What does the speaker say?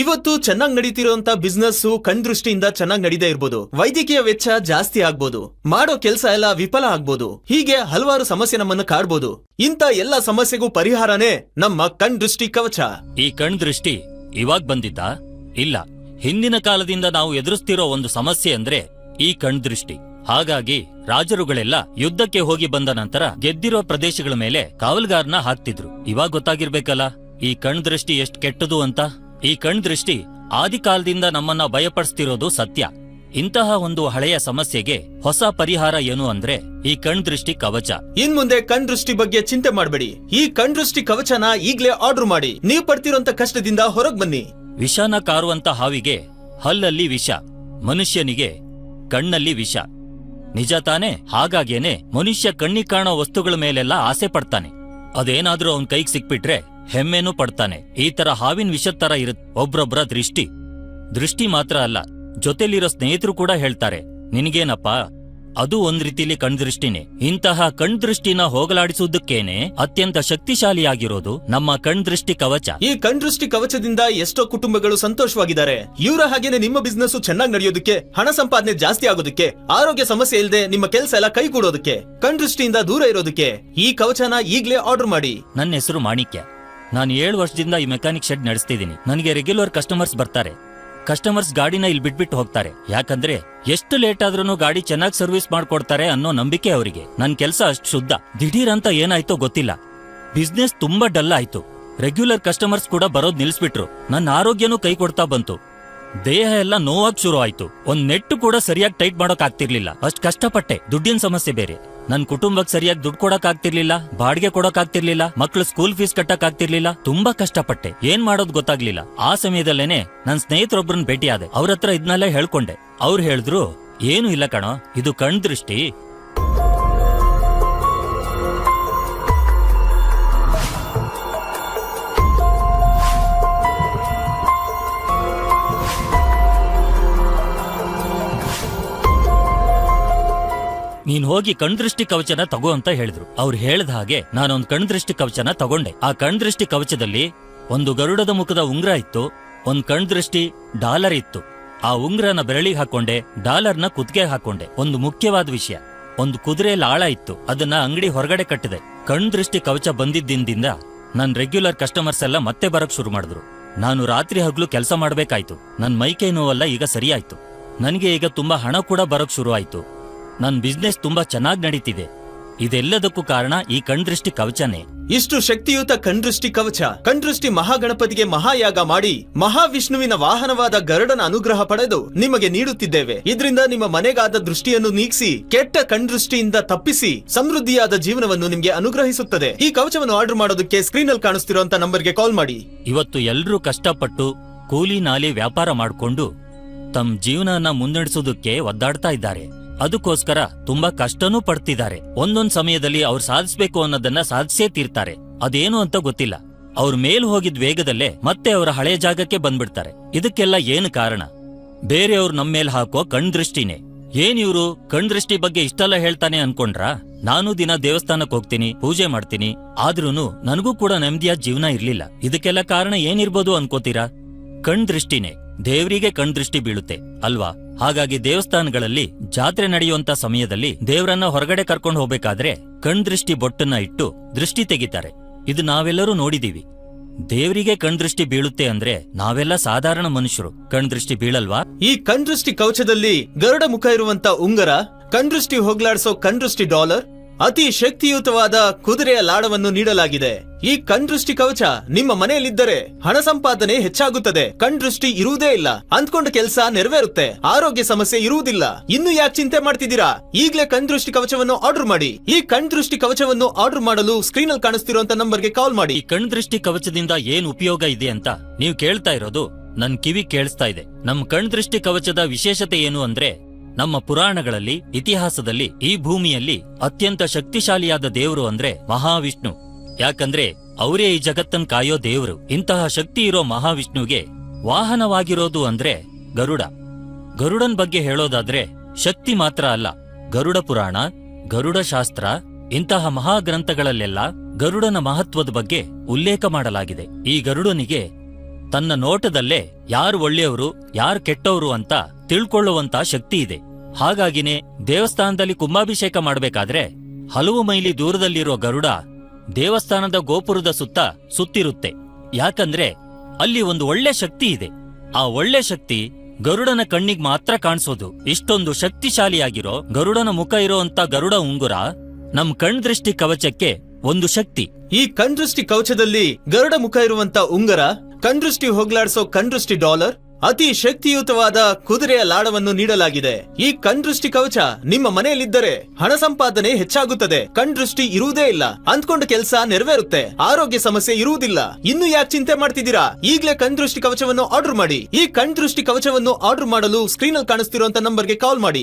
ಇವತ್ತು ಚೆನ್ನಾಗಿ ನಡೀತಿರುವಂತ ಬಿಸ್ನೆಸ್ ಕಣ್ದೃಷ್ಟಿಯಿಂದ ಚೆನ್ನಾಗಿ ನಡೀದೇ ಇರ್ಬೋದು. ವೈದ್ಯಕೀಯ ವೆಚ್ಚ ಜಾಸ್ತಿ ಆಗ್ಬೋದು. ಮಾಡೋ ಕೆಲಸ ಎಲ್ಲ ವಿಫಲ ಆಗ್ಬೋದು. ಹೀಗೆ ಹಲವಾರು ಸಮಸ್ಯೆ ನಮ್ಮನ್ನು ಕಾಡ್ಬೋದು. ಇಂಥ ಎಲ್ಲ ಸಮಸ್ಯೆಗೂ ಪರಿಹಾರನೇ ನಮ್ಮ ಕಣ್ ದೃಷ್ಟಿ ಕವಚ. ಈ ಕಣ್ ದೃಷ್ಟಿ ಇವಾಗ್ ಬಂದಿದ್ದ ಇಲ್ಲ. ಹಿಂದಿನ ಕಾಲದಿಂದ ನಾವು ಎದುರಿಸ್ತಿರೋ ಒಂದು ಸಮಸ್ಯೆ ಅಂದ್ರೆ ಈ ಕಣ್ ದೃಷ್ಟಿ. ಹಾಗಾಗಿ ರಾಜರುಗಳೆಲ್ಲ ಯುದ್ಧಕ್ಕೆ ಹೋಗಿ ಬಂದ ನಂತರ ಗೆದ್ದಿರೋ ಪ್ರದೇಶಗಳ ಮೇಲೆ ಕಾವಲ್ಗಾರ್ನ ಹಾಕ್ತಿದ್ರು. ಇವಾಗ ಗೊತ್ತಾಗಿರ್ಬೇಕಲ್ಲ, ಈ ಕಣ್ ದೃಷ್ಟಿ ಎಷ್ಟ್ ಕೆಟ್ಟದು ಅಂತ? ಈ ಕಣ್ದೃಷ್ಟಿ ಆದಿಕಾಲದಿಂದ ನಮ್ಮನ್ನ ಭಯಪಡಿಸ್ತಿರೋದು ಸತ್ಯ. ಇಂತಹ ಒಂದು ಹಳೆಯ ಸಮಸ್ಯೆಗೆ ಹೊಸ ಪರಿಹಾರ ಏನು ಅಂದ್ರೆ ಈ ಕಣ್ದೃಷ್ಟಿ ಕವಚ. ಇನ್ ಮುಂದೆ ಕಣ್ದೃಷ್ಟಿ ಬಗ್ಗೆ ಚಿಂತೆ ಮಾಡಬೇಡಿ. ಈ ಕಣ್ದೃಷ್ಟಿ ಕವಚನ ಈಗ್ಲೇ ಆರ್ಡರ್ ಮಾಡಿ. ನೀವು ಪಡ್ತಿರೋಂತ ಕಷ್ಟದಿಂದ ಹೊರಗ್ ಬನ್ನಿ. ವಿಷನ ಕಾರುವಂತ ಹಾವಿಗೆ ಹಲ್ಲಲ್ಲಿ ವಿಷ ಮನುಷ್ಯನಿಗೆ ಕಣ್ಣಲ್ಲಿ ವಿಷ. ನಿಜ ತಾನೇ? ಹಾಗಾಗೇನೆ ಮನುಷ್ಯ ಕಣ್ಣಿ ಕಾಣೋ ವಸ್ತುಗಳ ಮೇಲೆಲ್ಲ ಆಸೆ ಪಡ್ತಾನೆ. ಅದೇನಾದ್ರೂ ಅವನ್ ಕೈಗ್ ಸಿಕ್ಬಿಟ್ರೆ ಹೆಮ್ಮೆನೂ ಪಡ್ತಾನೆ. ಈ ತರ ಹಾವಿನ ವಿಷದ್ ತರ ಇರುತ್ ಒಬ್ರೊಬ್ರ ದೃಷ್ಟಿ. ದೃಷ್ಟಿ ಮಾತ್ರ ಅಲ್ಲ ಜೊತೆಲಿರೋ ಸ್ನೇಹಿತರು ಕೂಡ ಹೇಳ್ತಾರೆ ನಿನಗೇನಪ್ಪ? ಅದು ಒಂದ್ ರೀತಿಲಿ ಕಣ್ದೃಷ್ಟಿನೇ ಇಂತಹ ಕಣ್ದೃಷ್ಟಿನ ಹೋಗಲಾಡಿಸುವುದಕ್ಕೇನೆ ಅತ್ಯಂತ ಶಕ್ತಿಶಾಲಿಯಾಗಿರೋದು ನಮ್ಮ ಕಣ್ದೃಷ್ಟಿ ಕವಚ. ಈ ಕಣ್ದೃಷ್ಟಿ ಕವಚದಿಂದ ಎಷ್ಟೋ ಕುಟುಂಬಗಳು ಸಂತೋಷವಾಗಿದ್ದಾರೆ. ಇವರ ಹಾಗೇನೆ ನಿಮ್ಮ ಬಿಸ್ನೆಸ್ ಚೆನ್ನಾಗಿ ನಡೆಯೋದಕ್ಕೆ ಹಣ ಸಂಪಾದನೆ ಜಾಸ್ತಿ ಆಗೋದಕ್ಕೆ ಆರೋಗ್ಯ ಸಮಸ್ಯೆ ಇಲ್ಲದೆ ನಿಮ್ಮ ಕೆಲಸ ಎಲ್ಲ ಕೈಗೂಡೋದಕ್ಕೆ ಕಣ್ದೃಷ್ಟಿಯಿಂದ ದೂರ ಇರೋದಕ್ಕೆ ಈ ಕವಚನ ಈಗ್ಲೇ ಆರ್ಡರ್ ಮಾಡಿ. ನನ್ನ ಹೆಸರು ಮಾಣಿಕ್ಯ. ನಾನು ಏಳು ವರ್ಷದಿಂದ ಈ ಮೆಕ್ಯಾನಿಕ್ ಶೆಡ್ ನಡೆಸ್ತಿದ್ದೀನಿ. ನನಗೆ ರೆಗ್ಯುಲರ್ ಕಸ್ಟಮರ್ಸ್ ಬರ್ತಾರೆ. ಕಸ್ಟಮರ್ಸ್ ಗಾಡಿನ ಇಲ್ಲಿ ಬಿಟ್ಬಿಟ್ಟು ಹೋಗ್ತಾರೆ. ಯಾಕಂದ್ರೆ ಎಷ್ಟು ಲೇಟ್ ಆದ್ರೂ ಗಾಡಿ ಚೆನ್ನಾಗಿ ಸರ್ವಿಸ್ ಮಾಡ್ಕೊಡ್ತಾರೆ ಅನ್ನೋ ನಂಬಿಕೆ ಅವರಿಗೆ. ನನ್ ಕೆಲಸ ಅಷ್ಟು ಶುದ್ಧ. ದಿಢೀರ್ ಅಂತ ಏನಾಯ್ತೋ ಗೊತ್ತಿಲ್ಲ. ಬಿಸ್ನೆಸ್ ತುಂಬಾ ಡಲ್ ಆಯ್ತು. ರೆಗ್ಯುಲರ್ ಕಸ್ಟಮರ್ಸ್ ಕೂಡ ಬರೋದ್ ನಿಲ್ಸ್ಬಿಟ್ರು. ನನ್ನ ಆರೋಗ್ಯನೂ ಕೈ ಕೊಡ್ತಾ ಬಂತು. ದೇಹ ಎಲ್ಲ ನೋವಾಗ್ ಶುರು ಆಯ್ತು ಒಂದ್ ನೆಟ್ಟು ಕೂಡ ಸರಿಯಾಗಿ ಟೈಟ್ ಮಾಡೋಕ್ ಆಗ್ತಿರ್ಲಿಲ್ಲ. ಅಷ್ಟ್ ಕಷ್ಟಪಟ್ಟೆ. ದುಡ್ಡಿನ ಸಮಸ್ಯೆ ಬೇರೆ. ನನ್ ಕುಟುಂಬಕ್ ಸರಿಯಾಗಿ ದುಡ್ಡು ಕೊಡಕ್ ಆಗ್ತಿರ್ಲಿಲ್ಲ ಬಾಡಿಗೆ ಕೊಡಕ್ ಆಗ್ತಿರ್ಲಿಲ್ಲ ಮಕ್ಳು ಸ್ಕೂಲ್ ಫೀಸ್ ಕಟ್ಟಕ್ ಆಗ್ತಿರ್ಲಿಲ್ಲ ತುಂಬಾ ಕಷ್ಟಪಟ್ಟೆ. ಏನ್ ಮಾಡೋದ್ ಗೊತ್ತಾಗ್ಲಿಲ್ಲ. ಆ ಸಮಯದಲ್ಲೇನೆ ನನ್ ಸ್ನೇಹಿತರೊಬ್ರನ್ನ ಭೇಟಿಯಾದೆ. ಅವ್ರ ಹತ್ರ ಇದ್ನೆಲ್ಲ ಹೇಳ್ಕೊಂಡೆ. ಅವ್ರು ಹೇಳಿದ್ರು, ಏನು ಇಲ್ಲ ಕಣೋ, ಇದು ಕಣ್ ದೃಷ್ಟಿ ನೀನ್ ಹೋಗಿ ಕಣ್ದೃಷ್ಟಿ ಕವಚನ ತಗೋ ಅಂತ ಹೇಳಿದ್ರು. ಅವ್ರು ಹೇಳ್ದ ಹಾಗೆ ನಾನೊಂದ್ ಕಣ್ದೃಷ್ಟಿ ಕವಚನ ತಗೊಂಡೆ. ಆ ಕಣ್ದೃಷ್ಟಿ ಕವಚದಲ್ಲಿ ಒಂದು ಗರುಡದ ಮುಖದ ಉಂಗ್ರ ಇತ್ತು, ಒಂದ್ ಕಣ್ದೃಷ್ಟಿ ಡಾಲರ್ ಇತ್ತು. ಆ ಉಂಗ್ರನ ಬೆರಳಿಗೆ ಹಾಕೊಂಡೆ, ಡಾಲರ್ನ ಕುದ್ಗೆ ಹಾಕೊಂಡೆ. ಒಂದು ಮುಖ್ಯವಾದ ವಿಷಯ, ಒಂದು ಕುದುರೆಯಲ್ಲಿ ಆಳ ಇತ್ತು. ಅದನ್ನ ಅಂಗಡಿ ಹೊರಗಡೆ ಕಟ್ಟಿದೆ. ಕಣ್ದೃಷ್ಟಿ ಕವಚ ಬಂದಿದ್ದಿಂದ ನನ್ ರೆಗ್ಯುಲರ್ ಕಸ್ಟಮರ್ಸ್ ಎಲ್ಲ ಮತ್ತೆ ಬರಕ್ ಶುರು ಮಾಡಿದ್ರು. ನಾನು ರಾತ್ರಿ ಹಗ್ಲು ಕೆಲಸ ಮಾಡ್ಬೇಕಾಯ್ತು. ನನ್ ಮೈಕೈ ನೋವೆಲ್ಲ ಈಗ ಸರಿಯಾಯ್ತು. ನನಗೆ ಈಗ ತುಂಬಾ ಹಣ ಕೂಡ ಬರಕ್ ಶುರು ಆಯ್ತು. ನನ್ ಬಿಸ್ನೆಸ್ ತುಂಬಾ ಚೆನ್ನಾಗ್ ನಡೀತಿದೆ. ಇದೆಲ್ಲದಕ್ಕೂ ಕಾರಣ ಈ ಕಣ್ದೃಷ್ಟಿ ಕವಚನೇ. ಇಷ್ಟು ಶಕ್ತಿಯುತ ಕಣ್ದೃಷ್ಟಿ ಕವಚ ಕಣ್ದೃಷ್ಟಿ ಮಹಾಗಣಪತಿಗೆ ಮಹಾಯಾಗ ಮಾಡಿ ಮಹಾವಿಷ್ಣುವಿನ ವಾಹನವಾದ ಗರುಡನ ಅನುಗ್ರಹ ಪಡೆದು ನಿಮಗೆ ನೀಡುತ್ತಿದ್ದೇವೆ. ಇದರಿಂದ ನಿಮ್ಮ ಮನೆಗಾದ ದೃಷ್ಟಿಯನ್ನು ನೀಗಿಸಿ ಕೆಟ್ಟ ಕಣ್ದೃಷ್ಟಿಯಿಂದ ತಪ್ಪಿಸಿ ಸಮೃದ್ಧಿಯಾದ ಜೀವನವನ್ನು ನಿಮಗೆ ಅನುಗ್ರಹಿಸುತ್ತದೆ. ಈ ಕವಚವನ್ನು ಆರ್ಡರ್ ಮಾಡೋದಕ್ಕೆ ಸ್ಕ್ರೀನ್ ಅಲ್ಲಿ ಕಾಣಿಸ್ತಿರುವಂತ ನಂಬರ್ಗೆ ಕಾಲ್ ಮಾಡಿ. ಇವತ್ತು ಎಲ್ರೂ ಕಷ್ಟಪಟ್ಟು ಕೂಲಿ ನಾಲಿ ವ್ಯಾಪಾರ ಮಾಡ್ಕೊಂಡು ತಮ್ಮ ಜೀವನನ ಮುನ್ನಡೆಸೋದಕ್ಕೆ ಒದ್ದಾಡ್ತಾ ಇದ್ದಾರೆ. ಅದಕ್ಕೋಸ್ಕರ ತುಂಬಾ ಕಷ್ಟನೂ ಪಡ್ತಿದ್ದಾರೆ. ಒಂದೊಂದ್ ಸಮಯದಲ್ಲಿ ಅವ್ರು ಸಾಧಿಸ್ಬೇಕು ಅನ್ನೋದನ್ನ ಸಾಧಿಸೇ ತೀರ್ತಾರೆ. ಅದೇನು ಅಂತ ಗೊತ್ತಿಲ್ಲ. ಅವ್ರ ಮೇಲ್ ಹೋಗಿದ್ ವೇಗದಲ್ಲೇ ಮತ್ತೆ ಅವರ ಹಳೆ ಜಾಗಕ್ಕೆ ಬಂದ್ಬಿಡ್ತಾರೆ. ಇದಕ್ಕೆಲ್ಲ ಏನು ಕಾರಣ? ಬೇರೆಯವ್ರು ನಮ್ಮೇಲ್ ಹಾಕೋ ಕಣ್ದೃಷ್ಟಿನೇ ಏನ್ ಇವ್ರು? ಕಣ್ದೃಷ್ಟಿ ಬಗ್ಗೆ ಇಷ್ಟೆಲ್ಲ ಹೇಳ್ತಾನೆ ಅನ್ಕೊಂಡ್ರಾ? ನಾನು ದಿನ ದೇವಸ್ಥಾನಕ್ ಹೋಗ್ತೀನಿ, ಪೂಜೆ ಮಾಡ್ತೀನಿ. ಆದ್ರೂನು ನನಗೂ ಕೂಡ ನೆಮ್ಮದಿಯ ಜೀವನ ಇರ್ಲಿಲ್ಲ. ಇದಕ್ಕೆಲ್ಲ ಕಾರಣ ಏನಿರ್ಬೋದು ಅನ್ಕೋತೀರಾ? ಕಣ್ದೃಷ್ಟಿನೇ ದೇವ್ರಿಗೆ ಕಣ್ದೃಷ್ಟಿ ಬೀಳುತ್ತೆ, ಅಲ್ವಾ? ಹಾಗಾಗಿ ದೇವಸ್ಥಾನಗಳಲ್ಲಿ ಜಾತ್ರೆ ನಡೆಯುವಂತ ಸಮಯದಲ್ಲಿ ದೇವರನ್ನ ಹೊರಗಡೆ ಕರ್ಕೊಂಡು ಹೋಗ್ಬೇಕಾದ್ರೆ ಕಣ್ದೃಷ್ಟಿ ಬೊಟ್ಟನ್ನ ಇಟ್ಟು ದೃಷ್ಟಿ ತೆಗಿತಾರೆ. ಇದು ನಾವೆಲ್ಲರೂ ನೋಡಿದೀವಿ ದೇವರಿಗೆ ಕಣ್ದೃಷ್ಟಿ ಬೀಳುತ್ತೆ ಅಂದ್ರೆ ನಾವೆಲ್ಲ ಸಾಧಾರಣ ಮನುಷ್ಯರು. ಕಣ್ದೃಷ್ಟಿ ಬೀಳಲ್ವಾ? ಈ ಕಣ್ದೃಷ್ಟಿ ಕವಚದಲ್ಲಿ ಗರುಡ ಮುಖ ಇರುವಂತ ಉಂಗರ ಕಣ್ದೃಷ್ಟಿ ಹೋಗ್ಲಾಡ್ಸೋ ಕಣ್ದೃಷ್ಟಿ ಡಾಲರ್ ಅತಿ ಶಕ್ತಿಯುತವಾದ ಕುದುರೆಯ ಲಾಡವನ್ನು ನೀಡಲಾಗಿದೆ. ಈ ಕಣ್ದೃಷ್ಟಿ ಕವಚ ನಿಮ್ಮ ಮನೆಯಲ್ಲಿದ್ದರೆ ಹಣ ಸಂಪಾದನೆ ಹೆಚ್ಚಾಗುತ್ತದೆ. ಕಣ್ದೃಷ್ಟಿ ಇರುವುದೇ ಇಲ್ಲ. ಅಂದ್ಕೊಂಡ ಕೆಲಸ ನೆರವೇರುತ್ತೆ. ಆರೋಗ್ಯ ಸಮಸ್ಯೆ ಇರುವುದಿಲ್ಲ. ಇನ್ನು ಯಾಕೆ ಚಿಂತೆ ಮಾಡ್ತಿದ್ದೀರಾ? ಈಗಲೇ ಕಣ್ದೃಷ್ಟಿ ಕವಚವನ್ನು ಆರ್ಡರ್ ಮಾಡಿ. ಈ ಕಣ್ದೃಷ್ಟಿ ಕವಚವನ್ನು ಆರ್ಡರ್ ಮಾಡಲು ಸ್ಕ್ರೀನ್ ಅಲ್ಲಿ ಕಾಣಿಸ್ತಿರುವಂತ ನಂಬರ್ಗೆ ಕಾಲ್ ಮಾಡಿ. ಈ ಕಣ್ದೃಷ್ಟಿ ಕವಚದಿಂದ ಏನ್ ಉಪಯೋಗ ಇದೆ ಅಂತ ನೀವು ಕೇಳ್ತಾ ಇರೋದು ನನ್ ಕಿವಿ ಕೇಳಿಸ್ತಾ ಇದೆ. ನಮ್ ಕಣ್ದೃಷ್ಟಿ ಕವಚದ ವಿಶೇಷತೆ ಏನು ಅಂದ್ರೆ ನಮ್ಮ ಪುರಾಣಗಳಲ್ಲಿ, ಇತಿಹಾಸದಲ್ಲಿ ಈ ಭೂಮಿಯಲ್ಲಿ ಅತ್ಯಂತ ಶಕ್ತಿಶಾಲಿಯಾದ ದೇವರು ಅಂದ್ರೆ ಮಹಾವಿಷ್ಣು. ಯಾಕಂದ್ರೆ ಅವರೇ ಈ ಜಗತ್ತನ್ ಕಾಯೋ ದೇವರು. ಇಂತಹ ಶಕ್ತಿ ಇರೋ ಮಹಾವಿಷ್ಣುಗೆ ವಾಹನವಾಗಿರೋದು ಅಂದ್ರೆ ಗರುಡ. ಗರುಡನ್ ಬಗ್ಗೆ ಹೇಳೋದಾದ್ರೆ ಶಕ್ತಿ ಮಾತ್ರ ಅಲ್ಲ, ಗರುಡ ಪುರಾಣ, ಗರುಡ ಶಾಸ್ತ್ರ, ಇಂತಹ ಮಹಾಗ್ರಂಥಗಳಲ್ಲೆಲ್ಲ ಗರುಡನ ಮಹತ್ವದ ಬಗ್ಗೆ ಉಲ್ಲೇಖ ಮಾಡಲಾಗಿದೆ. ಈ ಗರುಡನಿಗೆ ತನ್ನ ನೋಟದಲ್ಲೇ ಯಾರು ಒಳ್ಳೆಯವರು, ಯಾರು ಕೆಟ್ಟವರು ಅಂತ ತಿಳ್ಕೊಳ್ಳುವಂತ ಶಕ್ತಿ ಇದೆ. ಹಾಗಾಗಿನೇ ದೇವಸ್ಥಾನದಲ್ಲಿ ಕುಂಭಾಭಿಷೇಕ ಮಾಡಬೇಕಾದ್ರೆ ಹಲವು ಮೈಲಿ ದೂರದಲ್ಲಿರೋ ಗರುಡ ದೇವಸ್ಥಾನದ ಗೋಪುರದ ಸುತ್ತ ಸುತ್ತಿರುತ್ತೆ. ಯಾಕಂದ್ರೆ ಅಲ್ಲಿ ಒಂದು ಒಳ್ಳೆ ಶಕ್ತಿ ಇದೆ. ಆ ಒಳ್ಳೆ ಶಕ್ತಿ ಗರುಡನ ಕಣ್ಣಿಗ್ ಮಾತ್ರ ಕಾಣಿಸೋದು. ಇಷ್ಟೊಂದು ಶಕ್ತಿಶಾಲಿಯಾಗಿರೋ, ಗರುಡನ ಮುಖ ಇರೋಂತ ಗರುಡ ಉಂಗುರ ನಮ್ ಕಣ್ ದೃಷ್ಟಿ ಕವಚಕ್ಕೆ ಒಂದು ಶಕ್ತಿ. ಈ ಕಣ್ದೃಷ್ಟಿ ಕವಚದಲ್ಲಿ ಗರುಡ ಮುಖ ಇರುವಂತ ಉಂಗರ ಕಣ್ದೃಷ್ಟಿ ಹೋಗ್ಲಾಡ್ಸೋ ಕಣ್ದೃಷ್ಟಿ ಡಾಲರ್ ಅತಿ ಶಕ್ತಿಯುತವಾದ ಕುದುರೆಯ ಲಾಡವನ್ನು ನೀಡಲಾಗಿದೆ. ಈ ಕಣ್ದೃಷ್ಟಿ ಕವಚ ನಿಮ್ಮ ಮನೆಯಲ್ಲಿದ್ದರೆ ಹಣ ಸಂಪಾದನೆ ಹೆಚ್ಚಾಗುತ್ತದೆ. ಕಣ್ದೃಷ್ಟಿ ಇರುವುದೇ ಇಲ್ಲ. ಅಂದ್ಕೊಂಡ ಕೆಲಸ ನೆರವೇರುತ್ತೆ. ಆರೋಗ್ಯ ಸಮಸ್ಯೆ ಇರುವುದಿಲ್ಲ. ಇನ್ನು ಯಾಕೆ ಚಿಂತೆ ಮಾಡ್ತಿದ್ದೀರಾ? ಈಗಲೇ ಕಣ್ದೃಷ್ಟಿ ಕವಚವನ್ನು ಆರ್ಡರ್ ಮಾಡಿ. ಈ ಕಣ್ದೃಷ್ಟಿ ಕವಚವನ್ನು ಆರ್ಡರ್ ಮಾಡಲು ಸ್ಕ್ರೀನ್ ಅಲ್ಲಿ ಕಾಣಿಸ್ತಿರುವಂತ ನಂಬರ್ಗೆ ಕಾಲ್ ಮಾಡಿ.